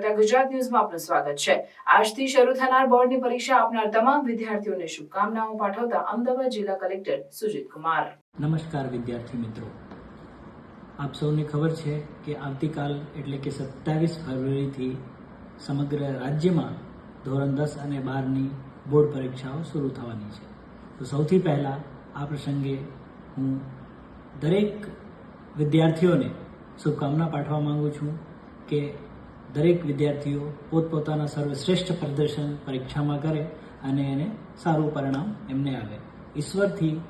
ગુજરાત ન્યૂઝમાં આપનું સ્વાગત છે. આજથી શરૂ થનાર બોર્ડની પરીક્ષા આપનાર તમામ વિદ્યાર્થીઓને શુભકામનાઓ પાઠવતા અમદાવાદ જિલ્લા કલેક્ટર સુજીત કુમાર. નમસ્કાર વિદ્યાર્થી મિત્રો. આપ સૌને ખબર છે કે આવતીકાલ એટલે કે સત્તાવીસ ફેબ્રુઆરીથી સમગ્ર રાજ્યમાં ધોરણ દસ અને બારની બોર્ડ પરીક્ષાઓ શરૂ થવાની છે. તો સૌથી પહેલાં આ પ્રસંગે હું દરેક વિદ્યાર્થીઓને શુભકામના પાઠવા માંગુ છું કે દરેક વિદ્યાર્થીઓ પોતપોતાના સર્વશ્રેષ્ઠ પ્રદર્શન પરીક્ષામાં કરે અને એને સારું પરિણામ એમને આવે ઈશ્વરથી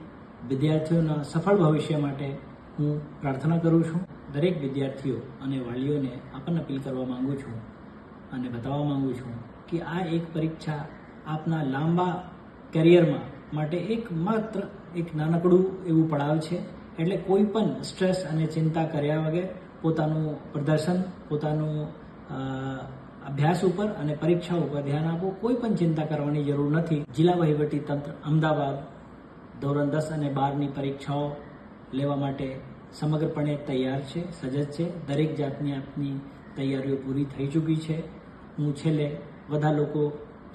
વિદ્યાર્થીઓના સફળ ભવિષ્ય માટે હું પ્રાર્થના કરું છું. દરેક વિદ્યાર્થીઓ અને વાલીઓને આપણને અપીલ કરવા માગું છું અને બતાવવા માગું છું કે આ એક પરીક્ષા આપના લાંબા કેરિયરમાં માટે એક માત્ર એક નાનકડું એવું પડાવ છે. એટલે કોઈ પણ સ્ટ્રેસ અને ચિંતા કર્યા વગર પોતાનું પ્રદર્શન, પોતાનું અભ્યાસ ઉપર અને પરીક્ષા ઉપર ધ્યાન આપો. કોઈ પણ ચિંતા કરવાની જરૂર નથી. જિલ્લા વહીવટી તંત્ર અમદાવાદ ધોરણ દસ અને બારની પરીક્ષાઓ લેવા માટે સમગ્રપણે તૈયાર છે, સજજ છે. દરેક જાતની આપની તૈયારીઓ પૂરી થઈ ચૂકી છે. હું છેલ્લે બધા લોકો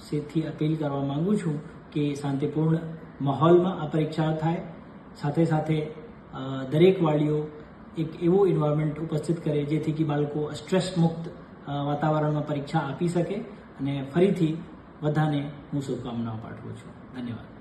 સેથી અપીલ કરવા માગું છું કે શાંતિપૂર્ણ માહોલમાં આ પરીક્ષાઓ થાય. સાથે સાથે દરેક વાલીઓ એક એવું એન્વાયરમેન્ટ ઉપસ્થિત કરે જેથી કે બાળકો સ્ટ્રેસ મુક્ત વાતાવરણમાં પરીક્ષા આપી શકે અને ફરીથી બધાને હું શુભકામનાઓ પાઠવું છું. ધન્યવાદ.